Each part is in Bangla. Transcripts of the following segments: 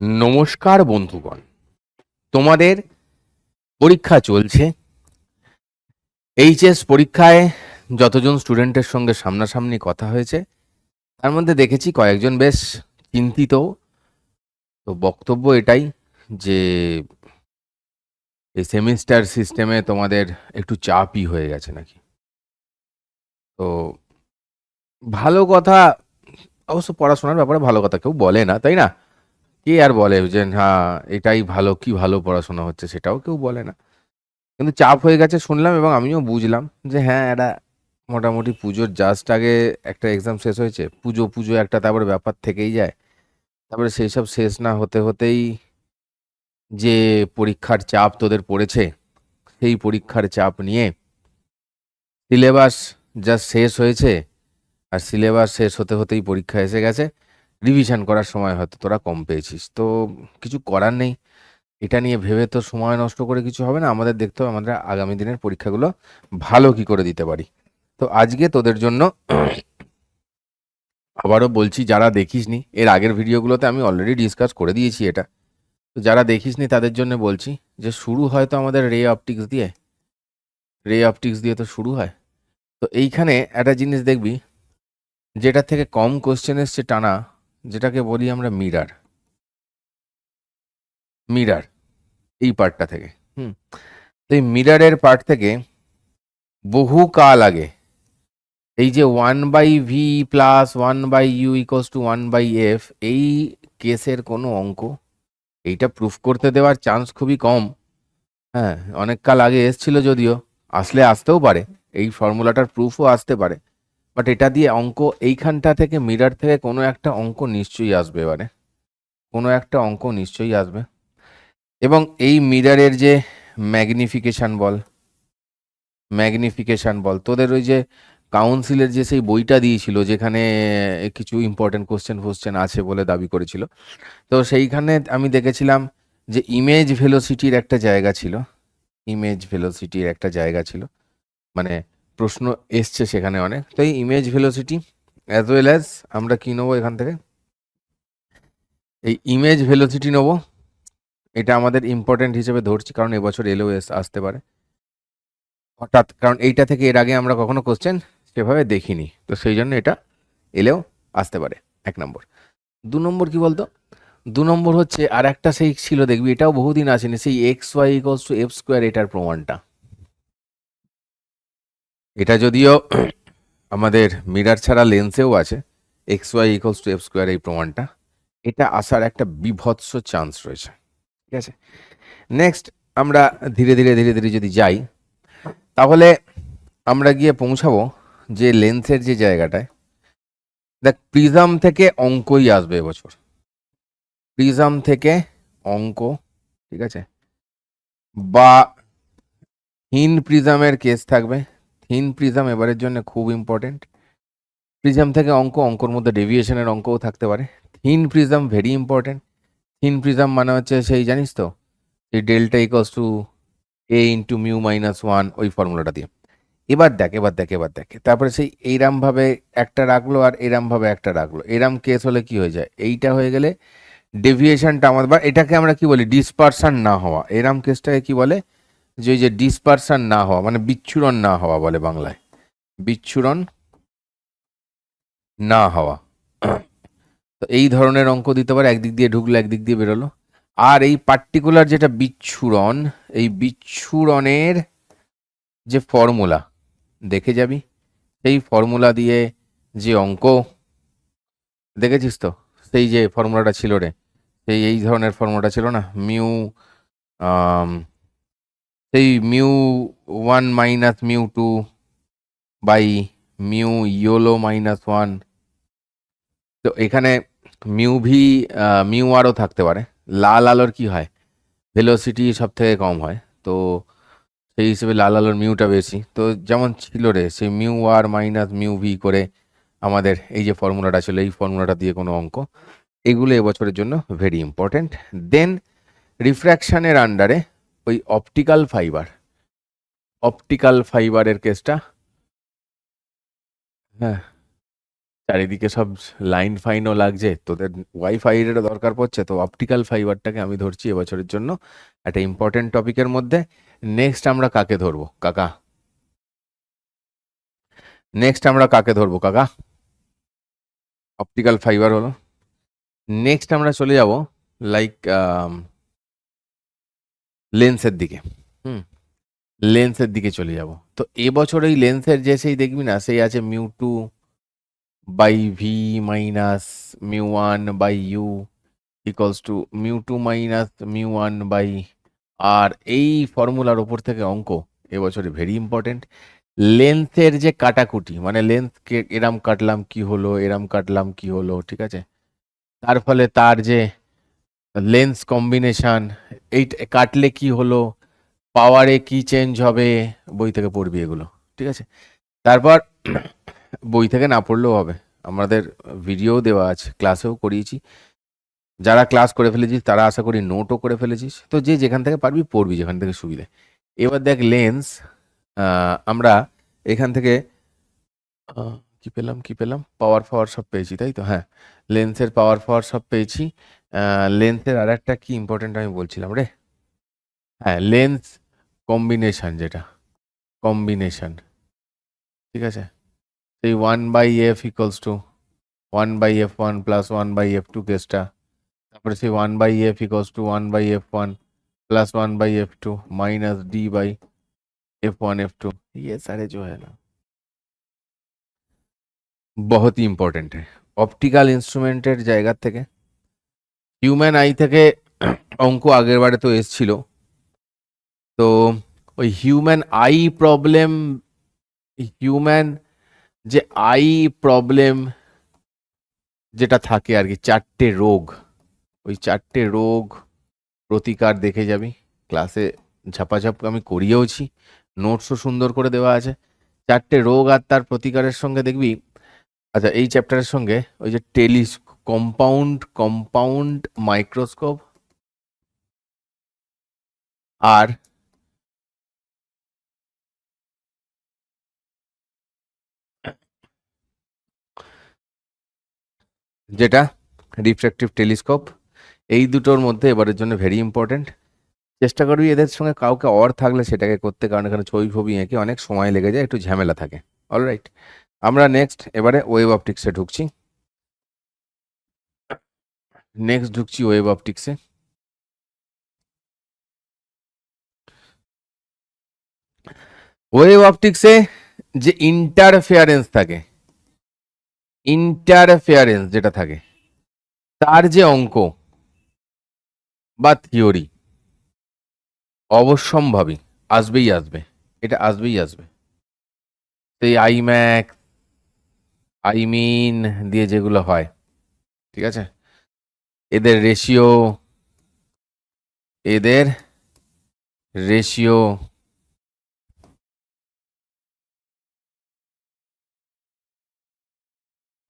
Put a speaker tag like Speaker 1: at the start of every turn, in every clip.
Speaker 1: নমস্কার বন্ধুগণ। তোমাদের পরীক্ষা চলছে। এইচএস পরীক্ষায় যতজন স্টুডেন্টের সঙ্গে সামনাসামনি কথা হয়েছে, তার মধ্যে দেখেছি কয়েকজন বেশ চিন্তিত। তো বক্তব্য এটাই যে, এই সেমিস্টার সিস্টেমে তোমাদের একটু চাপই হয়ে গেছে নাকি? তো ভালো কথা, অবশ্য পড়াশোনার ব্যাপারে ভালো কথা কেউ বলে না, তাই না? কে আর বলে যে হ্যাঁ এটাই ভালো, কি ভালো পড়াশোনা হচ্ছে? সেটাও কেউ বলে না। কিন্তু চাপ হয়ে গেছে শুনলাম এবং আমিও বুঝলাম যে হ্যাঁ এটা মোটামুটি পুজোর জাস্ট আগে একটা এক্সাম শেষ হয়েছে, পুজো পুজো একটা তারপরে ব্যাপার থেকেই যায়। তারপরে সেই সব শেষ না হতে হতেই যে পরীক্ষার চাপ তোদের পড়েছে, সেই পরীক্ষার চাপ নিয়ে সিলেবাস জাস্ট শেষ হয়েছে। আর সিলেবাস শেষ হতে হতেই পরীক্ষা এসে গেছে। রিভিশন করার সময় হয়তো তোরা কম পেয়েছিস। তো কিছু করার নেই। এটা নিয়ে ভেবে তো সময় নষ্ট করে কিছু হবে না। আমাদের দেখতে হবে, আমাদের আগামী দিনের পরীক্ষাগুলো ভালো কি করে দিতে পারি। তো আজকে তোদের জন্য আবারও বলছি, যারা দেখিসনি, এর আগের ভিডিওগুলোতে আমি অলরেডি ডিসকাস করে দিয়েছি এটা। তো যারা দেখিসনি, তাদের জন্য বলছি যে শুরু হয় তো আমাদের রে অপটিক্স দিয়ে। রে অপটিক্স দিয়ে তো শুরু হয়। তো এইখানে একটা জিনিস দেখবি যেটা থেকে কম কোশ্চেন এসছে টানা যেটাকে বলি আমরা মিরার। মিরার এই পার্টটা থেকে। হুম। তো এই মিরারের পার্ট থেকে বহু কাল আগে এই যে one by V plus one by U equals to one by F এই কেসের কোনো অঙ্ক এইটা প্রুফ করতে দেওয়ার চান্স খুবই কম। হ্যাঁ অনেক কাল আগে এসছিল যদিও আসলে আসতেও পারে। এই ফর্মুলাটার প্রুফও আসতে পারে। বাট এটা দিয়ে অঙ্ক এইখানটা থেকে মিরার থেকে কোনো একটা অঙ্ক নিশ্চয়ই আসবে এবারে। কোনো একটা অঙ্ক নিশ্চয়ই আসবে। এবং এই মিরারের যে ম্যাগনিফিকেশান বল ম্যাগনিফিকেশান বল, তোদের ওই যে কাউন্সিলের যে সেই বইটা দিয়েছিল, যেখানে কিছু ইম্পর্টেন্ট কোশ্চেন ফোশ্চেন আছে বলে দাবি করেছিল, তো সেইখানে আমি দেখেছিলাম যে ইমেজ ভেলোসিটির একটা জায়গা ছিল ইমেজ ভেলোসিটির একটা জায়গা ছিল মানে প্রশ্ন এসছে সেখানে অনেক। তো এই image velocity as well as আমরা কী নেব এখান থেকে? এই ইমেজ ভেলোসিটি নেব। এটা আমাদের ইম্পর্টেন্ট হিসেবে ধরছি, কারণ এবছর এলেও এস আসতে পারে। হঠাৎ, কারণ এইটা থেকে এর আগে আমরা কখনো কোশ্চেন সেভাবে দেখিনি। তো সেই জন্য এটা এলেও আসতে পারে, এক নম্বর। দু নম্বর কি বলতো? দু নম্বর হচ্ছে আর একটা সেই ছিল, দেখবি এটাও বহুদিন আসেনি, সেই X Y equals to F square এটার প্রমাণটা। এটা যদিও আমাদের মিরার ছাড়া লেন্সেও আছে X Y equals to F square এই প্রমাণটা, এটা আসার একটা বিভৎস চান্স রয়েছে। ঠিক আছে? নেক্সট আমরা ধীরে ধীরে ধীরে ধীরে যদি যাই, তাহলে আমরা গিয়ে পৌঁছাবো যে লেন্সের যে জায়গাটায়, দেখ প্রিজাম থেকে অঙ্কই আসবে এবছর। প্রিজাম থেকে অঙ্ক, ঠিক আছে? বা হিন প্রিজামের কেস থাকবে। থিন প্রিজম এবারের জন্য খুব ইম্পর্টেন্ট প্রিজম থেকে অঙ্ক, অঙ্কর মধ্যে ডেভিয়েশনের অঙ্কও থাকতে পারে। Thin prism very important thin prism মানে হচ্ছে সেই, জানিস তো? এই delta equals to A into mu minus one ওই ফর্মুলাটা দিয়ে। এবার দেখ এবার দেখ এবার দেখ। তারপরে সেই এইরামভাবে একটা রাখল আর এরামভাবে একটা রাখল। এরাম কেস হলে কি হয়ে যায়? এইটা হয়ে গেলে ডেভিয়েশনটা আমাদের বা এটাকে আমরা কি বলি? ডিসপারশন না হওয়া। এরাম কেসটাকে কি বলে? যে যে ডিসপারশন না হওয়া মানে বিচ্ছুরণ না হওয়া বলে বাংলায়। বিচ্ছুরণ না হওয়া। তো এই ধরনের অঙ্ক দিতে পারে, একদিক দিয়ে ঢুকলো, একদিক দিয়ে বেরোলো। আর এই পার্টিকুলার যেটা বিচ্ছুরণ, এই বিচ্ছুরণের যে ফর্মুলা দেখে যাবি? সেই ফর্মুলা দিয়ে যে অঙ্ক, দেখেছিস তো? সেই যে ফর্মুলাটা ছিল রে, সেই এই ধরনের ফর্মুলাটা ছিল না? মিউ সেই mu one minus mu two by mu yellow minus one. তো এখানে মিউ ভি মিউ আরও থাকতে পারে। লাল আলোর কি হয়? ভেলোসিটি সব থেকে কম হয়। তো সেই হিসেবে লাল আলোর মিউটা বেশি। তো যেমন ছিল রে, সেই মিউ আর মাইনাস মিউ ভি করে আমাদের এই যে ফর্মুলাটা ছিল, এই ফর্মুলাটা দিয়ে কোনো অঙ্ক, এগুলো এবছরের জন্য ভেরি ইম্পর্ট্যান্ট দেন রিফ্র্যাকশানের আন্ডারে ওই অপটিক্যাল ফাইবার অপটিক্যাল ফাইবারের কেসটা হ্যাঁ চারিদিকে সব লাইন ফাইনও লাগছে, তোদের ওয়াইফাই এর দরকার পড়ছে, তো অপটিক্যাল ফাইবারটাকে আমি ধরছি এবছরের জন্য একটা ইম্পর্টেন্ট টপিকের মধ্যে। নেক্সট আমরা কাকে ধরবো, কাকা? নেক্সট আমরা কাকে ধরবো, কাকা? অপটিক্যাল ফাইবার হলো। নেক্সট আমরা চলে যাব লাইক লেন্সের দিকে। হুম। লেন্সের দিকে চলে যাব। তো এবছর এই লেন্সের যে সেই দেখবি না সেই আছে mu two by V minus mu one by U equals to mu two minus mu one by আর এই ফর্মুলার ওপর থেকে অঙ্ক এবছরে ভেরি ইম্পর্টেন্ট লেন্সের যে কাটাকুটি মানে লেন্সকে এরাম কাটলাম কি হলো এরাম কাটলাম কি হলো ঠিক আছে? তার ফলে তার যে লেন্স কম্বিনেশন এই কাটলে কি হলো পাওয়ারে কি চেঞ্জ হবে, বই থেকে পড়বি এগুলো, ঠিক আছে? তারপর বই থেকে না পড়লেও হবে, আমাদের ভিডিও দেওয়া আছে ক্লাসেও করিয়েছি। যারা ক্লাস করে ফেলেছিস, তারা আশা করি নোটও করে ফেলেছিস। তো যে যেখান থেকে পারবি পড়বি, যেখান থেকে সুবিধে। এবার দেখ লেন্স আমরা এখান থেকে কি পেলাম কি পেলাম পাওয়ার ফাওয়ার সব পেয়েছি তাই তো হ্যাঁ লেন্সের পাওয়ার ফাওয়ার সব পেয়েছি লেন্সের আর একটা কি ইম্পর্টেন্ট আমি বলছিলাম রে হ্যাঁ লেন্স কম্বিনেশন যেটা কম্বিনেশন ঠিক আছে সেই one by F equals two one by F one plus one by F two কেসটা তারপরে সেই one by F equals two one by F one plus one by F two minus D by F one F two ये सारे जो है ना बहुत ही ইম্পর্টেন্ট অপটিক্যাল ইনস্ট্রুমেন্টের জায়গা থেকে হিউম্যান আই থেকে অঙ্ক আগের বারে তো এসছিল তো ওই হিউম্যান আই প্রবলেম হিউম্যান যে আই প্রবলেম যেটা থাকে আর কি চারটে রোগ ওই চারটে রোগ প্রতিকার দেখে যাবি ক্লাসে ঝাপাঝাপ আমি করিয়েওছি নোটসও সুন্দর করে দেওয়া আছে চারটে রোগ আর তার প্রতিকারের সঙ্গে দেখবি আচ্ছা এই চ্যাপ্টারের সঙ্গে ওই যে টেলিস কম্পাউন্ড কম্পাউন্ড মাইক্রোস্কোপ আর যেটা রিফ্র্যাক্টিভ টেলিস্কোপ এই দুটোর মধ্যে এবারের জন্য ভেরি ইম্পর্টেন্ট চেষ্টা করবি এদের সঙ্গে কাউকে অর থাকলে সেটাকে করতে, কারণ এখানে ছবি ফবি এঁকে অনেক সময় লেগে যায়, একটু ঝামেলা থাকে। অলরাইট আমরা নেক্সট এবারে ওয়েব অপটিক্সে ঢুকছি। নেক্সট ঢুকছি ওয়েব অপটিক্সে ওয়েব অপটিক্সে যে ইন্টারফেয়ারেন্স থাকে ইন্টারফেয়ারেন্স যেটা থাকে, তার যে অঙ্ক বা থিওরি অবশ্যম্ভাবী, আসবেই আসবে, এটা আসবেই আসবে। সেই আইম্যাক আইমিন দিয়ে যেগুলো হয় ঠিক আছে এদের রেশিও এদের রেশিও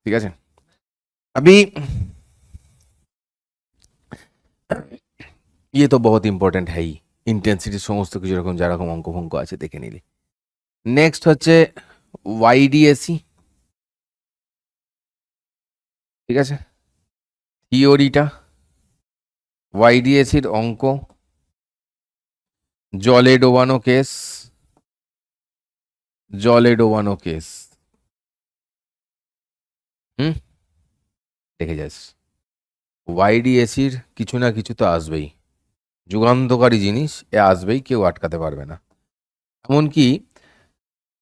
Speaker 1: ঠিক আছে अभी ये तो बहुत ইম্পর্টেন্ট হ্যাই ইন্টেন্সিটি সমস্ত কিছু রকম যেরকম অঙ্ক ফঙ্ক আছে দেখে নিলি নেক্সট হচ্ছে ওয়াইডিএসি ঠিক আছে? থিওরিটা ওয়াইডিএসির অঙ্ক, জলে ডোবানো কেস, জলে ডোবানো কেস। হুম? দেখে যাস। ওয়াইডিএসির কিছু না কিছু তো আসবেই। যুগান্তকারী জিনিস, এ আসবেই, কেউ আটকাতে পারবে না। এমনকি,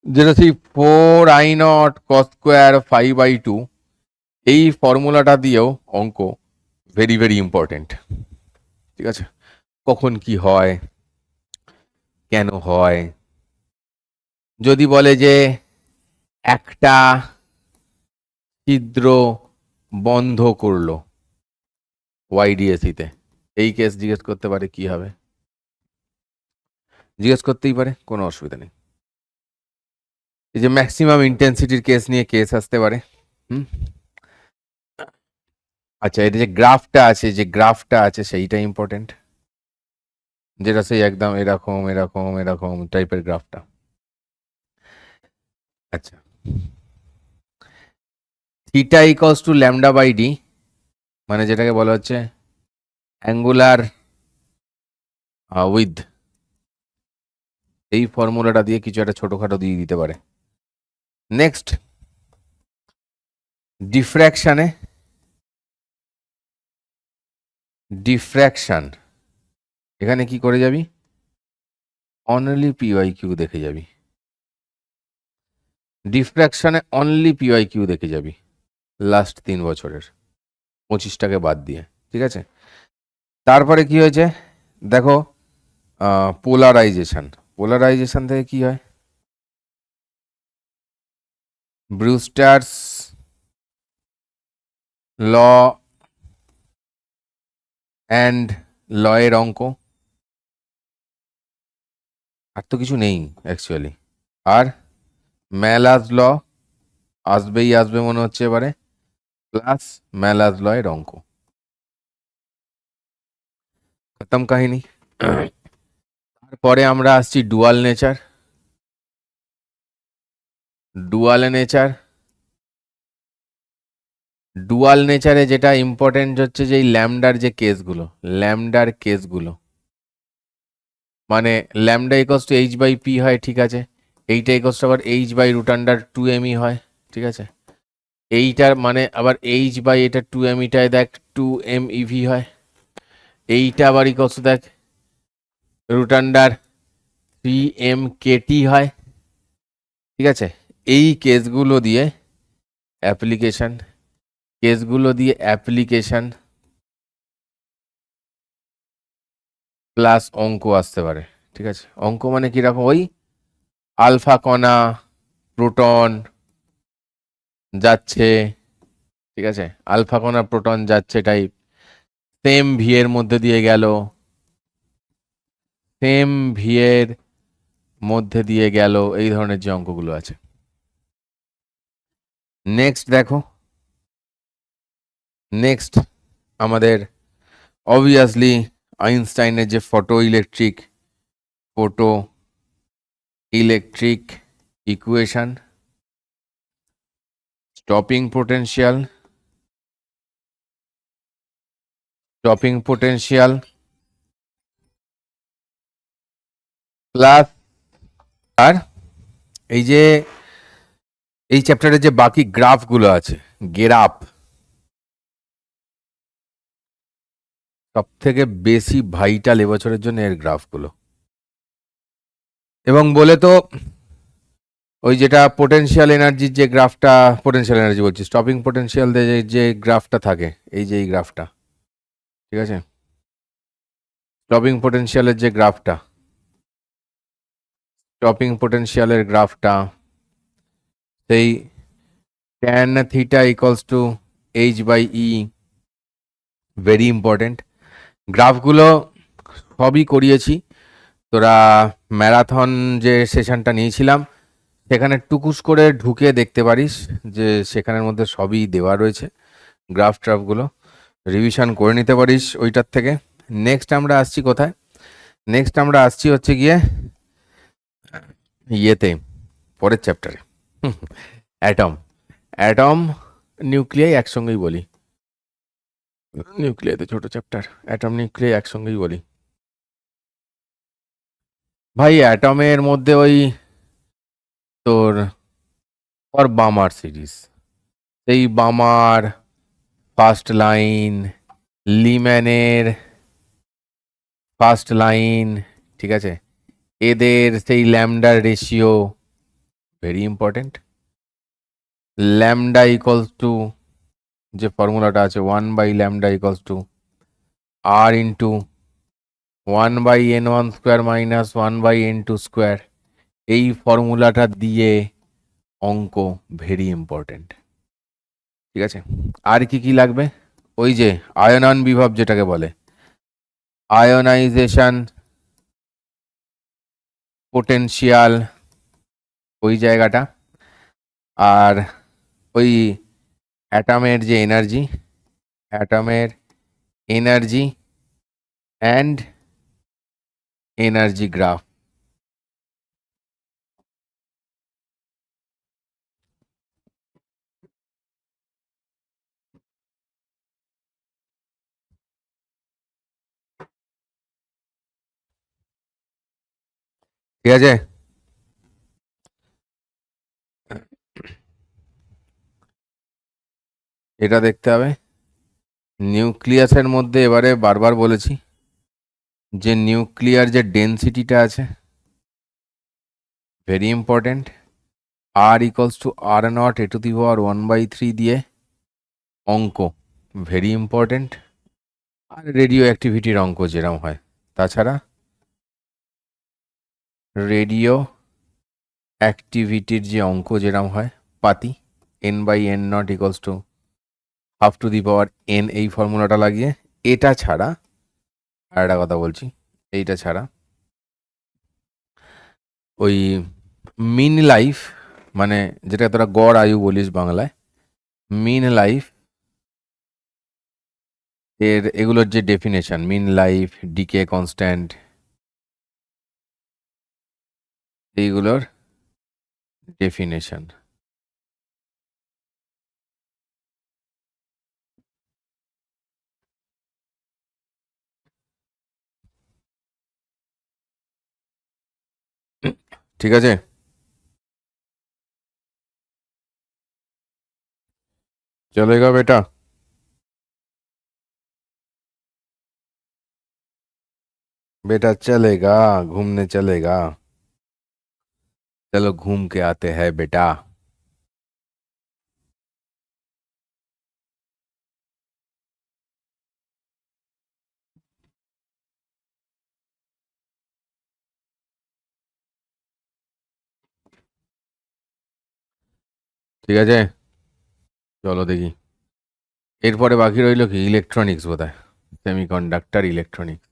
Speaker 1: যেটা সেই four I not cos square five by two এই ফর্মুলাটা দিয়েও অঙ্ক ভেরি ভেরি ইম্পর্টেন্ট ঠিক আছে? কখন কি হয়? কেন হয়? যদি বলে যে একটা ছিদ্র বন্ধ করল ওয়াইডিএসিতে এই কেস জিজ্ঞেস করতে পারে কি হবে? জিজ্ঞেস করতেই পারে, কোনো অসুবিধা নেই। এই যে ম্যাক্সিমাম ইন্টেন্সিটির কেস নিয়ে কেস আসতে পারে, হুম? আচ্ছা এটা যে গ্রাফটা আছে, যে গ্রাফটা আছে সেইটা ইম্পর্টেন্ট যেটা সেই একদম এরকম এরকম এরকম টাইপের গ্রাফটা। আচ্ছা। Theta equals to lambda by D মানে যেটাকে বলা হচ্ছে অ্যাঙ্গুলার উইথ এই ফর্মুলাটা দিয়ে কিছু একটা ছোটোখাটো দিয়ে দিতে পারে। নেক্সট ডিফ্র্যাকশানে ডিফ্র্যাকশান এখানে কি করে যাবি? অনলি পিওয়াই কিউ দেখে যাবি। ডিফ্র্যাকশানে অনলি পিওয়াই কিউ দেখে যাবি। লাস্ট তিন বছরের। পঁচিশটাকে বাদ দিয়ে, ঠিক আছে? তারপরে কি হয়েছে? দেখো পোলারাইজেশন পোলারাইজেশন থেকে কি হয়? ব্রুস্টার্স ল অ্যান্ড লয়ের অঙ্ক? আর তো কিছু নেই অ্যাকচুয়ালি আর ম্যালাজ ল, আসবেই আসবে মনে হচ্ছে এবারে প্লাস ম্যালাজ লয়ের অঙ্ক। খতম কাহিনী। তারপরে আমরা আসছি dual nature dual nature dual নেচারে যেটা ইম্পর্টেন্ট হচ্ছে যে ল্যামডার যে কেসগুলো ল্যামডার কেসগুলো মানে lambda equals to H by P হয়, ঠিক আছে? এইটা ইকস টু আবার H by root under two ME হয়, ঠিক আছে? এইটার মানে আবার এইচ বাই এটা টু এম ইটায় দেখ টু এম ইভি হয়। এইটা আবার ইকস টু দেখ root under three M KT হয়, ঠিক আছে? এই কেসগুলো দিয়ে অ্যাপ্লিকেশন কেসগুলো দিয়ে অ্যাপ্লিকেশন প্লাস অঙ্ক আসতে পারে, ঠিক আছে? অঙ্ক মানে কীরকম? ওই আলফা কণা, প্রোটন যাচ্ছে, ঠিক আছে? আলফা কণা, প্রোটন যাচ্ছে টাইপ সেম ভিয়ের মধ্যে দিয়ে গেল। সেম ভিয়ের মধ্যে দিয়ে গেল। এই ধরনের যে অঙ্কগুলো আছে। নেক্সট দেখো। নেক্সট আমাদের অবভিয়াসলি আইনস্টাইনের যে photo electric photo electric equation stopping potential stopping potential plus আর এই যে, এই চ্যাপ্টারে যে বাকি গ্রাফগুলো আছে গেরাপ সব থেকে বেশি ভাইটাল এবছরের জন্য এর গ্রাফগুলো। এবং বলে তো, ওই যেটা পোটেনশিয়াল এনার্জির যে গ্রাফটা পোটেনশিয়াল এনার্জি বলছি স্টপিং পোটেনশিয়াল যে গ্রাফটা থাকে, এই যে এই গ্রাফটা, ঠিক আছে? স্টপিং পোটেনশিয়ালের যে গ্রাফটা স্টপিং পোটেনশিয়ালের গ্রাফটা, সেই tan theta equals to H by E very important গ্রাফগুলো সবই করিয়েছি। তোরা ম্যারাথন যে সেশনটা নিয়েছিলাম, সেখানে টুকুস করে ঢুকে দেখতে পারিস যে সেখানের মধ্যে সবই দেওয়া রয়েছে, গ্রাফ ট্রাফগুলো। রিভিশন করে নিতে পারিস ওইটার থেকে। নেক্সট আমরা আসছি কোথায়? নেক্সট আমরা আসছি হচ্ছে গিয়ে ইয়েতে, পরের চ্যাপ্টারে। অ্যাটম। অ্যাটম, নিউক্লিয়াই একসঙ্গেই বলি। নিউক্লিয়াতে ছোট চ্যাপ্টার অ্যাটম নিউক্লিয়াই একসঙ্গেই বলি। ভাই অ্যাটমের মধ্যে ওই তোর ফর বামার সিরিজ সেই বামার ফার্স্ট লাইন লিম্যানের ফার্স্ট লাইন ঠিক আছে? এদের সেই ল্যামডার ratio very important lambda equals to যে ফর্মুলাটা আছে one by lambda equals to R into one by N one square minus one by N two square এই ফর্মুলাটা দিয়ে অঙ্ক ভেরি ইম্পর্টেন্ট ঠিক আছে? আর কি কি লাগবে? ওই যে আয়নন বিভব যেটাকে বলে, আয়নাইজেশন পোটেনশিয়াল ওই জায়গাটা, আর ওই অ্যাটামের যে এনার্জি অ্যাটামের এনার্জি অ্যান্ড এনার্জি গ্রাফ। ঠিক আছে? এটা দেখতে হবে। নিউক্লিয়াসের মধ্যে এবারে বারবার বলেছি যে নিউক্লিয়ার যে ডেনসিটিটা আছে very important R equals to R naught A to the power one by three দিয়ে অঙ্ক ভেরি ইম্পর্টেন্ট আর রেডিও অ্যাক্টিভিটির অঙ্ক যেরকম হয়। তাছাড়া রেডিও অ্যাক্টিভিটির যে অঙ্ক যেরকম হয়, পাতি N by N not equals to half to the power N এই ফর্মুলাটা লাগিয়ে, এটা ছাড়া আর একটা কথা বলছি, এইটা ছাড়া ওই মিন লাইফ মানে যেটা তোরা গড় আয়ু বলিস বাংলায় মিন লাইফ এর, এগুলোর যে definition mean life decay constant এইগুলোর ডেফিনেশন ঠিক আছে চলেগা বেটা बेटा चलेगा घूमने चलेगा चलो घूम के आते हैं बेटा ঠিক আছে? চলো দেখি। এরপরে বাকি রইল কি? ইলেকট্রনিক্স বোধ হয় সেমিকন্ডাক্টর ইলেকট্রনিক্স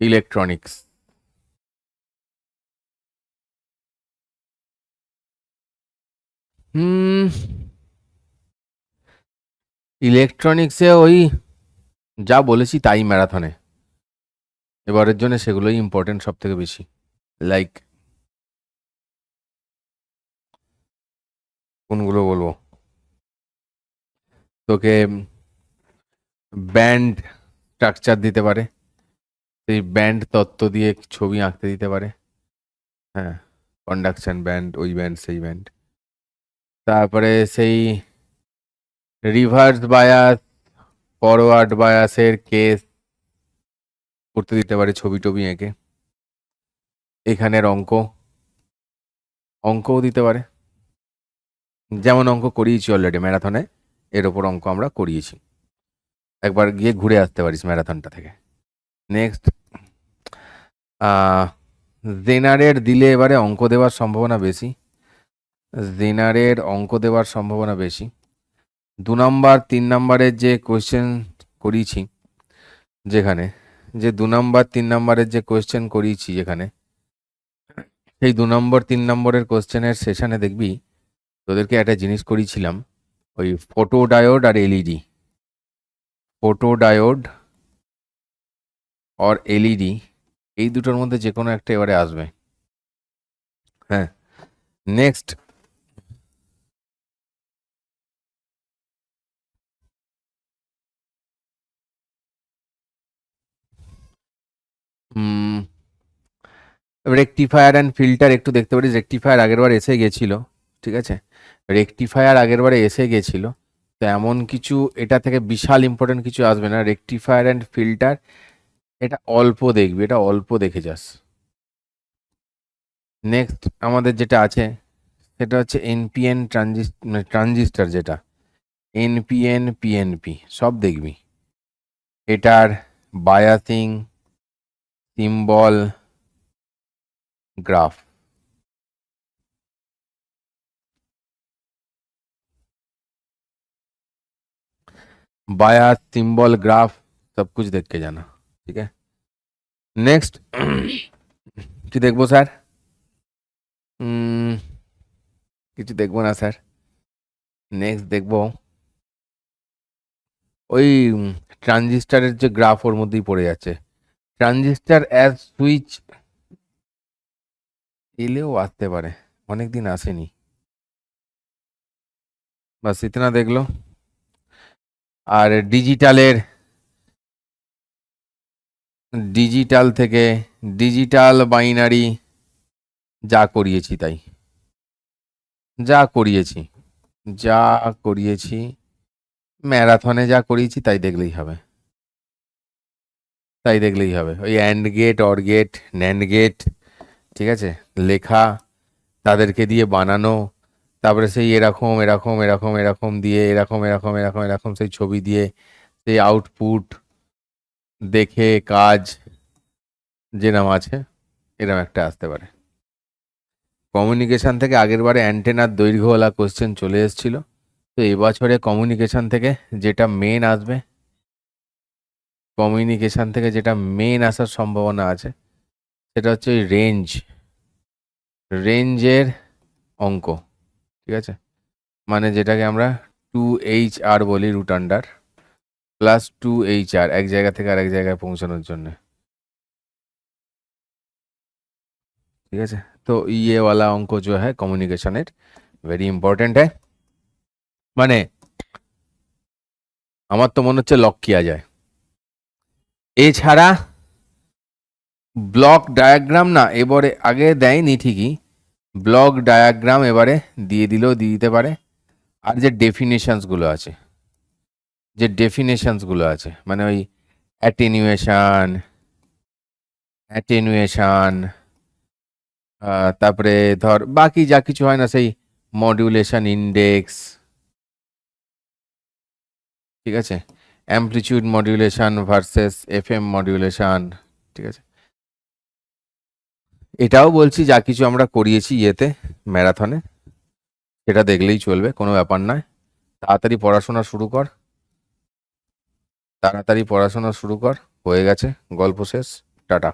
Speaker 1: ইলেকট্রনিক্স হুম। ইলেকট্রনিক্সে ওই যা বলেছি তাই ম্যারাথনে। এবারের জন্য সেগুলোই ইম্পর্টেন্ট সব থেকে বেশি। লাইক কোনগুলো বলব? তোকে ব্যান্ড স্ট্রাকচার দিতে পারে, সেই ব্যান্ড তত্ত্ব দিয়ে ছবি আঁকতে দিতে পারে হ্যাঁ কন্ডাকশন ব্যান্ড ওই ব্যান্ড সেই ব্যান্ড তারপরে সেই রিভার্স বায়াস ফরওয়ার্ড বায়াসের কেস করতে দিতে পারে ছবি টবি এঁকে। এখানের অঙ্ক, অঙ্কও দিতে পারে। যেমন অঙ্ক করিয়েছি অলরেডি ম্যারাথনে এর ওপর অঙ্ক আমরা করিয়েছি। একবার গিয়ে ঘুরে আসতে পারিস ম্যারাথনটা থেকে। নেক্সট জেনারের দিলে এবারে অঙ্ক দেওয়ার সম্ভাবনা বেশি। জেনারের অঙ্ক দেওয়ার সম্ভাবনা বেশি। দু নম্বর, তিন নম্বরের যে কোয়েশ্চেন করিয়েছি, যেখানে, যে দু নম্বর, তিন নম্বরের যে কোয়েশ্চেন করিয়েছি যেখানে, সেই দু নম্বর, তিন নম্বরের কোয়েশ্চেনের সেশানে দেখবি তোদেরকে একটা জিনিস করিয়েছিলাম, ওই photo diode R LED photo diode or LED এই দুটোর মধ্যে যে কোনো একটা এবারে আসবে। হ্যাঁ নেক্সট রেকটিফায়ার অ্যান্ড ফিল্টার একটু দেখতে পারিস? রেকটিফায়ার আগেরবার এসে গেছিল। ঠিক আছে? রেকটিফায়ার আগেরবারে এসে গেছিল। তো এমন কিছু, এটা থেকে বিশাল ইম্পর্টেন্ট কিছু আসবে না। রেকটিফায়ার অ্যান্ড ফিল্টার এটা অল্প দেখবি, এটা অল্প দেখে যাস। নেক্সট আমাদের যেটা আছে, সেটা হচ্ছে এনপিএন ট্রানজিস ট্রানজিস্টার যেটা। এনপিএন পিএনপি সব দেখবি। এটার biasing symbol graph bias symbol graph सब कुछ देख के जाना ठीक है নেক্সট কি দেখবো স্যার কিছু দেখবো না স্যার নেক্সট দেখবো ওই ট্রানজিস্টারের যে গ্রাফ ওর মধ্যেই পড়ে যাচ্ছে ট্রানজিস্টার অ্যাজ সুইচ এলেও আসতে পারে অনেক দিন আসেনি বাস ইতনা দেখলো আর ডিজিটালের ডিজিটাল থেকে ডিজিটাল বাইনারি যা করিয়েছি তাই। যা করিয়েছি যা করিয়েছি, ম্যারাথনে যা করিয়েছি তাই দেখলেই হবে। তাই দেখলেই হবে। ওই AND gate OR gate NAND gate ঠিক আছে? লেখা, তাদেরকে দিয়ে বানানো তারপরে সেই এরকম এরকম এরকম এরকম দিয়ে, এরকম এরকম এরকম এরকম সেই ছবি দিয়ে সেই আউটপুট দেখে কাজ যেরম আছে, এরম একটা আসতে পারে। কমিউনিকেশান থেকে আগের বারে অ্যান্টেনার দৈর্ঘ্যওয়ালা কোশ্চেন চলে এসেছিল। তো এবছরে কমিউনিকেশান থেকে যেটা মেন আসবে কমিউনিকেশান থেকে যেটা মেন আসার সম্ভাবনা আছে, সেটা হচ্ছে ওই রেঞ্জ রেঞ্জের অঙ্ক। ঠিক আছে মানে যেটাকে আমরা টু এইচ আর বলি root under plus two H R এক জায়গা থেকে আরেক জায়গায় পৌঁছানোর জন্য ঠিক আছে তো ये वाला অঙ্ক जो है কমিউনিকেশনের ভেরি ইম্পর্টেন্ট है মানে আমার তো মনে হচ্ছে লক কিয়া যায় এছাড়া ব্লক ডায়াগ্রাম না এবারে আগে দেয়নি ঠিকই ব্লক ডায়াগ্রাম এবারে দিয়ে দিলেও দিয়ে দিতে পারে। আর যে ডেফিনেশনসগুলো আছে, যে ডেফিনেশনসগুলো আছে মানে ওই অ্যাটেনুয়েশান অ্যাটেনুয়েশান তারপরে ধর বাকি যা কিছু হয় না, সেই মডিউলেশন ইন্ডেক্স ঠিক আছে? Amplitude modulation versus F M modulation ঠিক আছে? এটাও বলছি, যা কিছু আমরা করিয়েছি ইয়েতে, ম্যারাথনে, সেটা দেখলেই চলবে, কোনো ব্যাপার নয়। তাড়াতাড়ি পড়াশোনা শুরু কর। তাড়াতাড়ি পড়াশোনা শুরু কর। হয়ে গেছে। গল্প শেষ। টাটা।